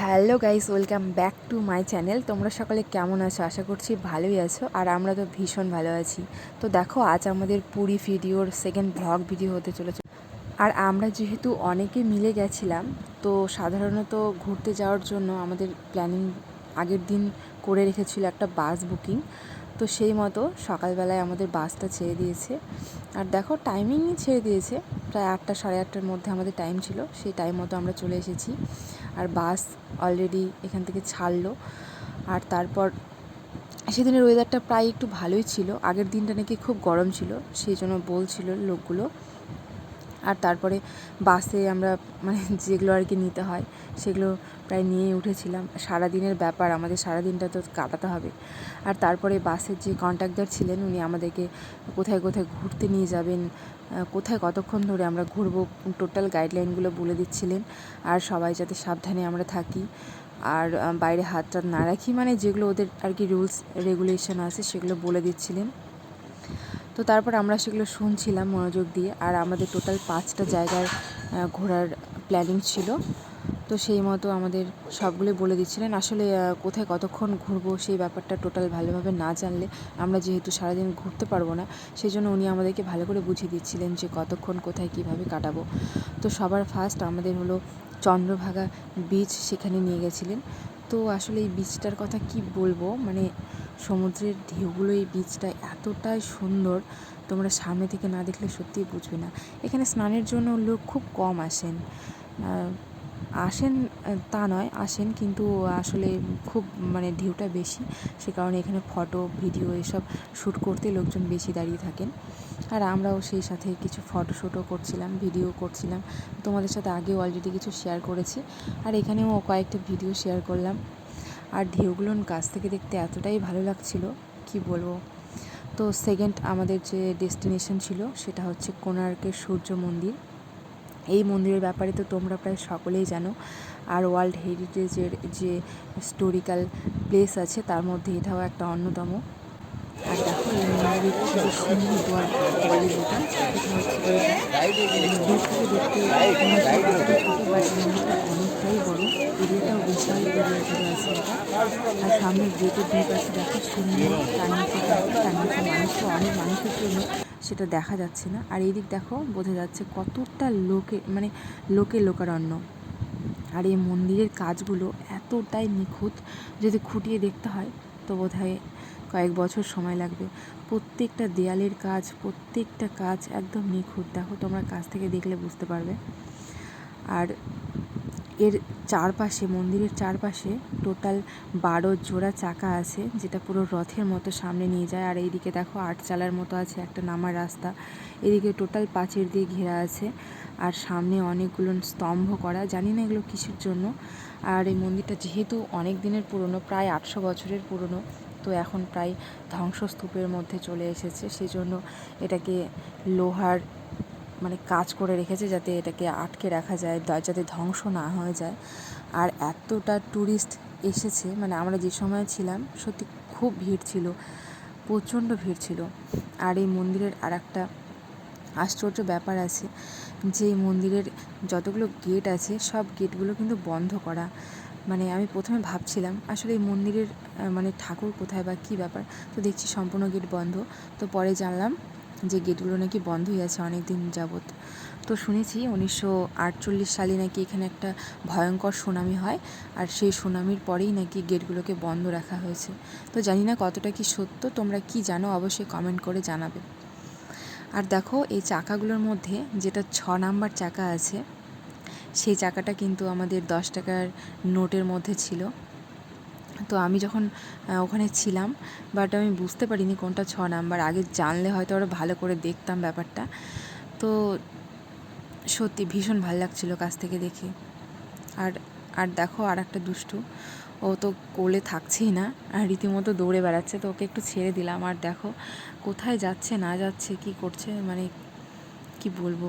Hello guys, welcome back to my channel. তোমরা সকলে কেমন আছো? আশা করছি ভালোই আছো, আর আমরা তো ভীষণ ভালো আছি। তো দেখো, আজ আমাদের পুরী ভিডিওর সেকেন্ড ব্লগ ভিডিও হতে চলেছে। আর আমরা যেহেতু অনেকে মিলে গেছিলাম, তো সাধারণত ঘুরতে যাওয়ার জন্য আমাদের প্ল্যানিং আগের দিন করে রেখেছিল একটা বাস বুকিং তো সেই মতো সকালবেলায় আমাদের বাসটা ছেড়ে দিয়েছে। আর দেখো টাইমিংই ছেড়ে দিয়েছে। প্রায় আটটা, সাড়ে আটটার মধ্যে আমাদের টাইম ছিল, সেই টাইম মতো আমরা চলে এসেছি। আর বাস অলরেডি এখান থেকে ছাড়লো। আর তারপর সেদিনের ওয়েদারটা প্রায় একটু ভালোই ছিল। আগের দিনটা নাকি খুব গরম ছিল, সেই জন্য বলছিল লোকগুলো। আর তারপরে বাসে আমরা মানে যেগুলো আর কি নিতে হয়, সেগুলো প্রায় নিয়েই উঠেছিলাম। সারাদিনের ব্যাপার, আমাদের সারাদিনটা তো কাটাতে হবে। আর তারপরে বাসের যে কন্ট্রাক্টর ছিলেন, উনি আমাদেরকে কোথায় কোথায় ঘুরতে নিয়ে যাবেন কোথায় কতক্ষণ ধরে আমরা ঘুরবো টোটাল গাইডলাইনগুলো বলে দিচ্ছিলেন। আর সবাই যাতে সাবধানে আমরা থাকি। আর বাইরে হাত টাত না রাখি মানে যেগুলো ওদের আর কি রুলস রেগুলেশন আছে, সেগুলো বলে দিচ্ছিলেন। তো তারপর আমরা সেগুলো শুনছিলাম মনোযোগ দিয়ে আর আমাদের টোটাল পাঁচটা জায়গার ঘোরার প্ল্যানিং ছিল। তো সেই মতো আমাদের সবগুলোই বলে দিচ্ছিলেন। আসলে কোথায় কতক্ষণ ঘুরবো সেই ব্যাপারটা টোটাল ভালোভাবে না জানলে আমরা যেহেতু সারাদিন ঘুরতে পারব না সেই জন্য উনি আমাদেরকে ভালো করে বুঝিয়ে দিচ্ছিলেন যে কতক্ষণ, কোথায়, কীভাবে কাটাবো। তো সবার ফার্স্ট আমাদের হলো চন্দ্রভাগা বীচ সেখানে নিয়ে গেছিলেন। তো আসলে এই বীচটার কথা কি বলব? মানে সমুদ্রের ঢেউগুলো এই বীচটা এতটাই সুন্দর, তোমরা সামনে থেকে না দেখলে সত্যিই বুঝবে না। এখানে স্নানের জন্য লোক খুব কম আসেন। আসেন তা নয়, আসেন কিন্তু আসলে খুব মানে ঢেউটা বেশি। সে কারণে এখানে ফটো, ভিডিও এসব শ্যুট করতে লোকজন বেশি দাঁড়িয়ে থাকেন। আর আমরাও সেই সাথে কিছু ফটো শ্যুটও করছিলাম, ভিডিও করছিলাম। তোমাদের সাথে আগেও অলরেডি কিছু শেয়ার করেছি। আর এখানেও কয়েকটা ভিডিও শেয়ার করলাম। আর ঢেউগুলোর কাছ থেকে দেখতে এতটাই ভালো লাগছিল, কি বলব? তো সেকেন্ড আমাদের যে ডেস্টিনেশন ছিল, সেটা হচ্ছে কোণার্কের সূর্য মন্দির। এই মন্দিরের ব্যাপারে তো তোমরা প্রায় সকলেই জানো। আর ওয়ার্ল্ড হেরিটেজের যে হিস্টোরিক্যাল প্লেস আছে, তার মধ্যে এটাও একটা অন্যতম। আর দেখো, এই মন্দিরের যে সিংহদ্বার বলে যেটা দেখতে মন্দিরটা অনেকটাই বড় এরিয়াটাও বিশাল এরিয়া জুড়ে আছে আর সামনে গেটের দুই পাশে দেখো সুন্দর মানুষটা অনেক মানুষের জন্য সেটা দেখা যাচ্ছে না। আর এই দিক দেখো, বোঝা যাচ্ছে কতটা লোকে মানে লোকে লোকারণ্য। আর এই মন্দিরের কাজগুলো এতটাই নিখুঁত, যদি খুঁটিয়ে দেখতে হয়, তো বোধ হয় কয়েক বছর সময় লাগবে। প্রত্যেকটা দেয়ালের কাজ, প্রত্যেকটা কাজ একদম নিখুঁত। দেখো, তোমরা কাছ থেকে দেখলে বুঝতে পারবে। আর এর চারপাশে, মন্দিরের চারপাশে টোটাল বারো জোড়া চাকা আছে, যেটা পুরো রথের মতো সামনে নিয়ে যায়। আর এইদিকে দেখো আট চালার মতো আছে, একটা নামার রাস্তা। এদিকে টোটাল পাঁচের দিয়ে ঘেরা আছে। আর সামনে অনেকগুলো স্তম্ভ করা, জানি না এগুলো কিসের জন্য। আর এই মন্দিরটা যেহেতু অনেক দিনের পুরনো, প্রায় আটশো বছরের পুরনো, তো এখন প্রায় ধ্বংসস্তূপের মধ্যে চলে এসেছে। সেজন্য এটাকে লোহার কাজ করে রেখেছে যাতে এটাকে আটকে রাখা যায় যাতে ধ্বংস না হয়ে যায়। আর এতটা ট্যুরিস্ট এসেছে মানে আমরা যে সময় ছিলাম, সত্যি খুব ভিড় ছিল, প্রচণ্ড ভিড় ছিল। আর এই মন্দিরের আর একটা আশ্চর্য ব্যাপার আছে, যে মন্দিরের যতগুলো গেট আছে, সব গেটগুলো কিন্তু বন্ধ করা। মানে আমি প্রথমে ভাবছিলাম, আসলে এই মন্দিরের মানে ঠাকুর কোথায় বা কী ব্যাপার? তো দেখছি সম্পূর্ণ গেট বন্ধ। তো পরে জানলাম যে গেটগুলো নাকি বন্ধই আছে অনেক দিন যাবৎ। তো শুনেছি উনিশশো আটচল্লিশ সালে নাকি এখানে একটা ভয়ঙ্কর সুনামি হয় আর সেই সুনামির পরেই নাকি গেটগুলোকে বন্ধ রাখা হয়েছে। তো জানি না কতটা কি সত্য, তোমরা কি জানো অবশ্যই কমেন্ট করে জানাবে। আর দেখো এই চাকাগুলোর মধ্যে যেটা ছ নাম্বার চাকা আছে, সেই চাকাটা কিন্তু আমাদের দশ টাকার নোটের মধ্যে ছিল। তো আমি যখন ওখানে ছিলাম বাট আমি বুঝতে পারিনি কোনটা ছ নাম্বার। আগে জানলে হয়তো আরও ভালো করে দেখতাম ব্যাপারটা। তো সত্যি ভীষণ ভালো লাগছিল কাছ থেকে দেখে। আর আর দেখো আর একটা দুষ্টু। ও তো কোলে থাকছেই না, আর রীতিমতো দৌড়ে বেড়াচ্ছে, তো ওকে একটু ছেড়ে দিলাম। আর দেখো কোথায় যাচ্ছে, না যাচ্ছে, কি করছে মানে কি বলব?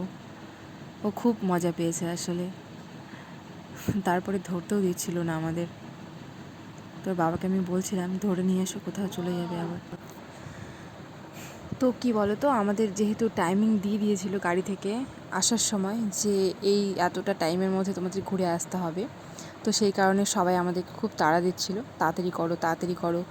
ও খুব মজা পেয়েছে আসলে। তারপরে ধরতেও দিচ্ছিল না আমাদের। তোর বাবাকে আমি বলছিলাম, ধরে নিয়ে এসো, কোথাও চলে যাবে আবার। তো কি বলো তো আমাদের যেহেতু টাইমিং দিয়ে দিয়েছিল গাড়ি থেকে আসার সময় যে এই এতটা টাইমের মধ্যে তোমাদের ঘুরে আসতে হবে তো সেই কারণে সবাই আমাদেরকে খুব তাড়া দিচ্ছিল। তাড়াতাড়ি করো তাড়াতাড়ি করো।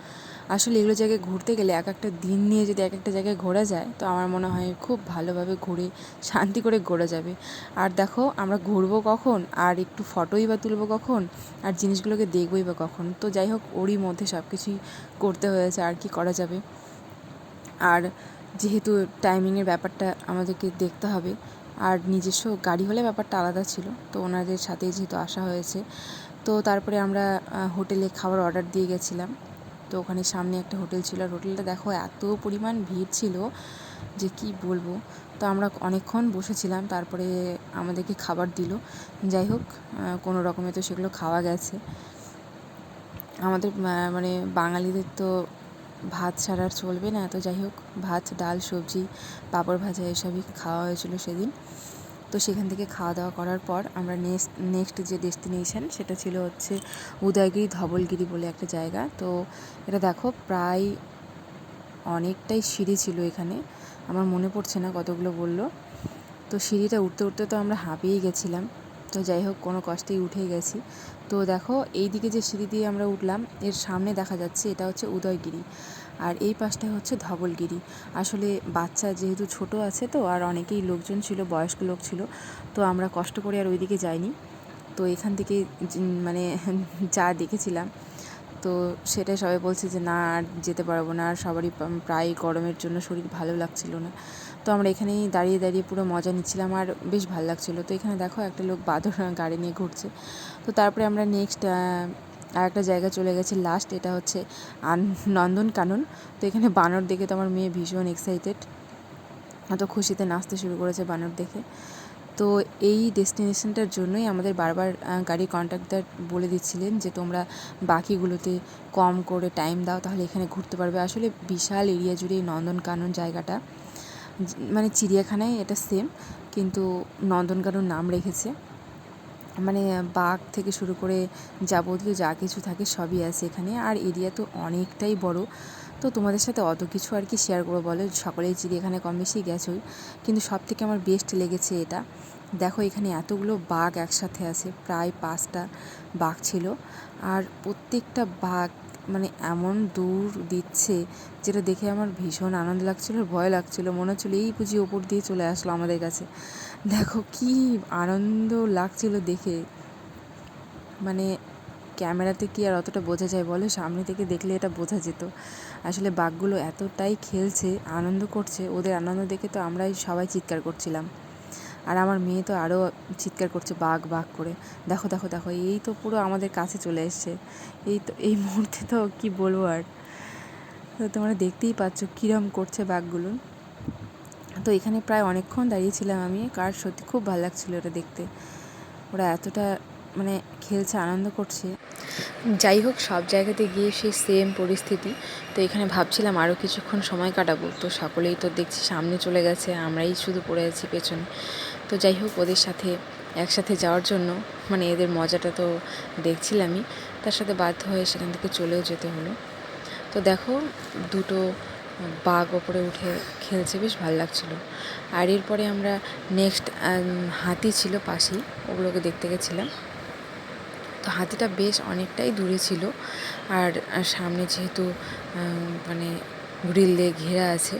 আসলে এগুলো জায়গায় ঘুরতে গেলে এক একটা দিন নিয়ে যদি এক একটা জায়গায় ঘোরা যায়, তো আমার মনে হয় খুব ভালোভাবে ঘুরে, শান্তি করে ঘোরা যাবে। আর দেখো, আমরা ঘুরবো কখন? আর একটু ফটোই বা তুলবো কখন? আর জিনিসগুলোকে দেখবোই বা কখন? তো যাই হোক, ওরই মধ্যে সব কিছুই করতে হয়েছে, আর কি করা যাবে। আর যেহেতু টাইমিংয়ের ব্যাপারটা আমাদেরকে দেখতে হবে আর নিজস্ব গাড়ি হলে ব্যাপারটা আলাদা ছিল। তো ওনাদের সাথেই যেহেতু আসা হয়েছে, তো তারপরে আমরা হোটেলে খাবার অর্ডার দিয়ে গেছিলাম। তো ওখানে সামনে একটা হোটেল ছিল। আর হোটেলটা দেখো, এত পরিমাণ ভিড় ছিল যে কি বলব। তো আমরা অনেকক্ষণ বসেছিলাম, তারপরে আমাদেরকে খাবার দিল। যাই হোক কোনো রকমে তো সেগুলো খাওয়া গেছে। আমাদের মানে বাঙালিদের তো ভাত ছাড়া আর চলবে না, তো যাই হোক, ভাত, ডাল, সবজি, পাঁপড় ভাজা এসবই খাওয়া হয়েছিল সেদিন। তো সেখান থেকে খাওয়া দাওয়া করার পর আমরা নেক্সট নেক্সট যে ডেস্টিনেশন সেটা ছিল হচ্ছে উদয়গিরি ধবলগিরি বলে একটা জায়গা। তো এটা দেখো প্রায় অনেকটাই সিঁড়ি ছিল এখানে, আমার মনে পড়ছে না কতগুলো বলল। তো সিঁড়িটা উঠতে উঠতে তো আমরা হাঁপিয়েই গেছিলাম। তো যাই হোক, কোনো কষ্টেই উঠেই গেছি। তো দেখো এই দিকে যে সিঁড়ি দিয়ে আমরা উঠলাম, এর সামনে দেখা যাচ্ছে এটা হচ্ছে উদয়গিরি। আর এই পাশটা হচ্ছে ধবলগিরি। আসলে বাচ্চা যেহেতু ছোট আছে তো, আর অনেকেই লোকজন ছিল, বয়স্ক লোক ছিল, তো আমরা কষ্ট করে আর ওইদিকে যাইনি। তো এখান থেকে মানে যা দেখেছিলাম, তো সেটাই সবাই বলছে যে, না, আর যেতে পারব না, আর সবারই প্রায় গরমের জন্য শরীর ভালো লাগছিল না। তো আমরা এখানেই দাঁড়িয়ে দাঁড়িয়ে পুরো মজা নিচ্ছিলাম আর বেশ ভালো লাগছিল। তো এখানে দেখো একটা লোক বাদর গাড়ি নিয়ে ঘুরছে। তো তারপরে আমরা নেক্সট আর একটা জায়গা চলে গেছি লাস্ট এটা হচ্ছে নন্দনকানন তো এখানে বানর দেখে তো আমার মেয়ে ভীষণ এক্সাইটেড এত খুশিতে নাচতে শুরু করেছে বানর দেখে। তো এই ডেস্টিনেশনটার জন্যই আমাদের বারবার গাড়ির কন্ট্রাক্টার বলে দিচ্ছিলেন যে তোমরা বাকিগুলোতে কম করে টাইম দাও, তাহলে এখানে ঘুরতে পারবে। আসলে বিশাল এরিয়া জুড়ে এই নন্দনকানন জায়গাটা। মানে চিড়িয়াখানায় এটা সেম কিন্তু নন্দনকানন নাম রেখেছে। মানে বাঘ থেকে শুরু করে যাবতীয় যা কিছু থাকে সবই আছে এখানে, আর এরিয়া তো অনেকটাই বড়। তো তোমাদের সাথে অত কিছু আর কি শেয়ার করব বলো? সকলেই চিড়িয়াখানায় কম বেশি গেছোই, কিন্তু সব থেকে আমার বেস্ট লেগেছে এটা। দেখো এখানে এতগুলো বাঘ একসাথে আছে, প্রায় পাঁচটা বাঘ ছিল, আর প্রত্যেকটা বাঘ মানে এমন দূর দিচ্ছে যেটা দেখে আমার ভীষণ আনন্দ লাগছিল ভয় লাগছিল। মনে হচ্ছিল, এই বুঝি ওপর দিয়ে চলে আসলো আমাদের কাছে। দেখো কি আনন্দ লাগছিল দেখে। মানে ক্যামেরাতে কি আর অতটা বোঝা যায় বলো? সামনে থেকে দেখলে এটা বোঝা যেত। আসলে বাঘগুলো এতটাই খেলছে, আনন্দ করছে। ওদের আনন্দ দেখে তো আমরাই সবাই চিৎকার করছিলাম। আর আমার মেয়ে তো আরও চিৎকার করছে, বাঘ বাঘ করে। দেখো দেখো দেখো, এই তো পুরো আমাদের কাছে চলে এসছে। এই তো, এই মুহূর্তে তো কি বলব আর? তো তোমরা দেখতেই পাচ্ছ কীরম করছে বাঘগুলো। তো এখানে প্রায় অনেকক্ষণ দাঁড়িয়েছিলাম আমি। কার সত্যি খুব ভালো লাগছিল ওটা দেখতে। ওরা এতটা মানে খেলছে, আনন্দ করছে। যাই হোক, সব জায়গাতে গিয়ে সেই সেম পরিস্থিতি। তো এখানে ভাবছিলাম আরও কিছুক্ষণ সময় কাটাবো। তো সকলেই তো দেখছি সামনে চলে গেছে, আমরাই শুধু পড়ে আছি পেছনে। তো যাই হোক, ওদের সাথে, একসাথে যাওয়ার জন্য মানে এদের মজাটা তো দেখছিলামই, তার সাথে বাধ্য হয়ে সেখান থেকে চলেও যেতে হলো। তো দেখো, দুটো বাঘ ওপরে উঠে খেলছে, বেশ ভালো লাগছিল। আর এরপরে আমরা নেক্সট হাতি ছিল পাশেই, ওগুলোকে দেখতে গেছিলাম। তো হাতিটা বেশ অনেকটাই দূরে ছিল, আর সামনে যেহেতু মানে গ্রিল দিয়ে ঘেরা আছে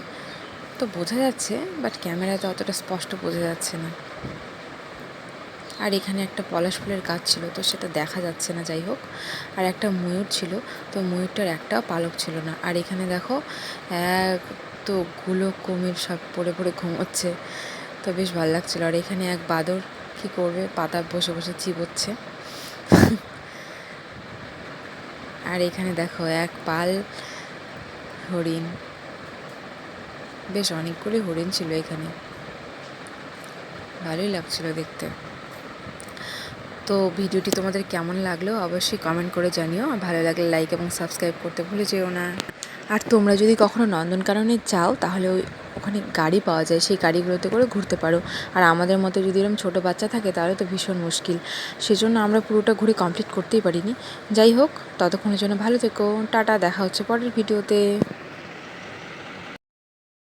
তো বোঝা যাচ্ছে বাট ক্যামেরাতে অতটা স্পষ্ট বোঝা যাচ্ছে না। আর এখানে একটা পলাশ ফুলের গাছ ছিল, তো সেটা দেখা যাচ্ছে না, যাই হোক। আর একটা ময়ূর ছিল, তো ময়ূরটার একটাও পালক ছিল না। আর এখানে দেখো এক তো গুলো কুমির সব পড়ে পড়ে ঘুমোচ্ছে, তো বেশ ভালো লাগছিল। আর এখানে এক বাদর কী করবে? পাতা বসে বসে চিবোচ্ছে। আর এখানে দেখো, এক পাল হরিণ। বেশ অনেকগুলি হরিণ ছিল এখানে। ভালোই লাগছিল দেখতে। তো ভিডিওটি তোমাদের কেমন লাগল অবশ্যই কমেন্ট করে জানিও। আর ভালো লাগলে লাইক এবং সাবস্ক্রাইব করতে ভুলে যেও না। আর তোমরা যদি কখনো নন্দনকাননে যাও, তাহলে ওই ওখানে গাড়ি পাওয়া যায়। সেই গাড়িগুলোতে করে ঘুরতে পারো। আর আমাদের মতো যদি এরকম ছোটো বাচ্চা থাকে, তাহলে তো ভীষণ মুশকিল। সেজন্য আমরা পুরোটা ঘুরে কমপ্লিট করতেই পারিনি। যাই হোক, ততক্ষণের জন্য ভালো থেকো। টাটা, দেখা হচ্ছে পরের ভিডিওতে।